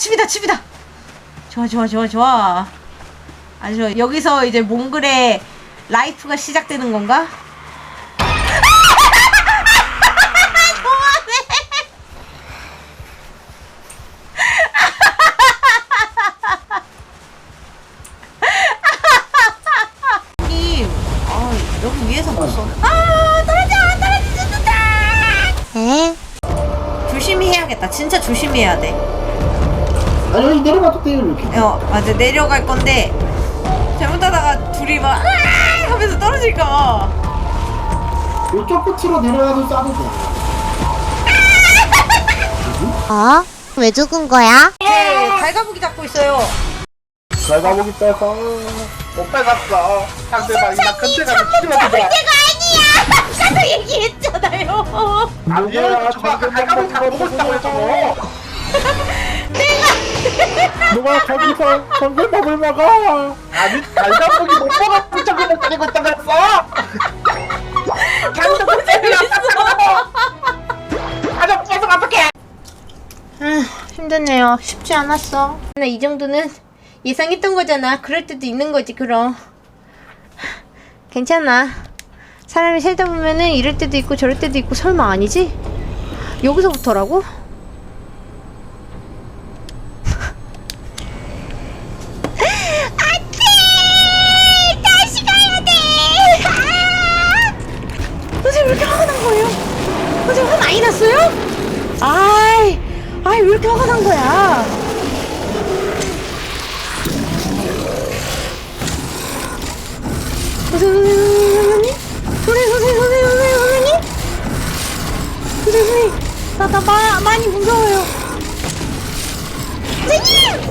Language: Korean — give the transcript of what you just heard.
집이다 집이다. 좋아 좋아 좋아 좋아. 아니 좋아. 여기서 이제 몽글의 라이프가 시작되는 건가? 조심해야 돼. 아니 여기 내려가도 돼요 이렇게 어, 맞아. 내려갈 건데 잘못하다가 둘이 막 으아! 하면서 떨어질까 봐. 이쪽 끝으로 내려가도 싸도 돼 어? 왜 죽은 거야? 네, 갈가부기 잡고 있어요. 갈가보기 빼서 못 빼갔어 상대방이 나 근데 가서 내가 아니야. 아까도 얘기했잖아요. 아니야 저거 아까 갈가보기 다 보고 있다고 했잖아 누가 거기서 전설밥을 먹어 아니 갈가보기 못 먹었고 저기를 때리고 있다고 했어 너무 재밌어. 가자 빼서 어떡해 아, 힘드네요. 쉽지 않았어. 나이 정도는 예상했던 거잖아. 그럴 때도 있는 거지, 그럼. 괜찮아. 사람이 살다 보면은 이럴 때도 있고 저럴 때도 있고 설마 아니지? 여기서부터라고? 쳤어요? 아이, 아이, 왜 이렇게 화가 난 거야? 선생님, 선생님, 선생님, 선생님, 선생님, 선생님, 선생님, 나, 나 마, 많이 무서워요. 선생님!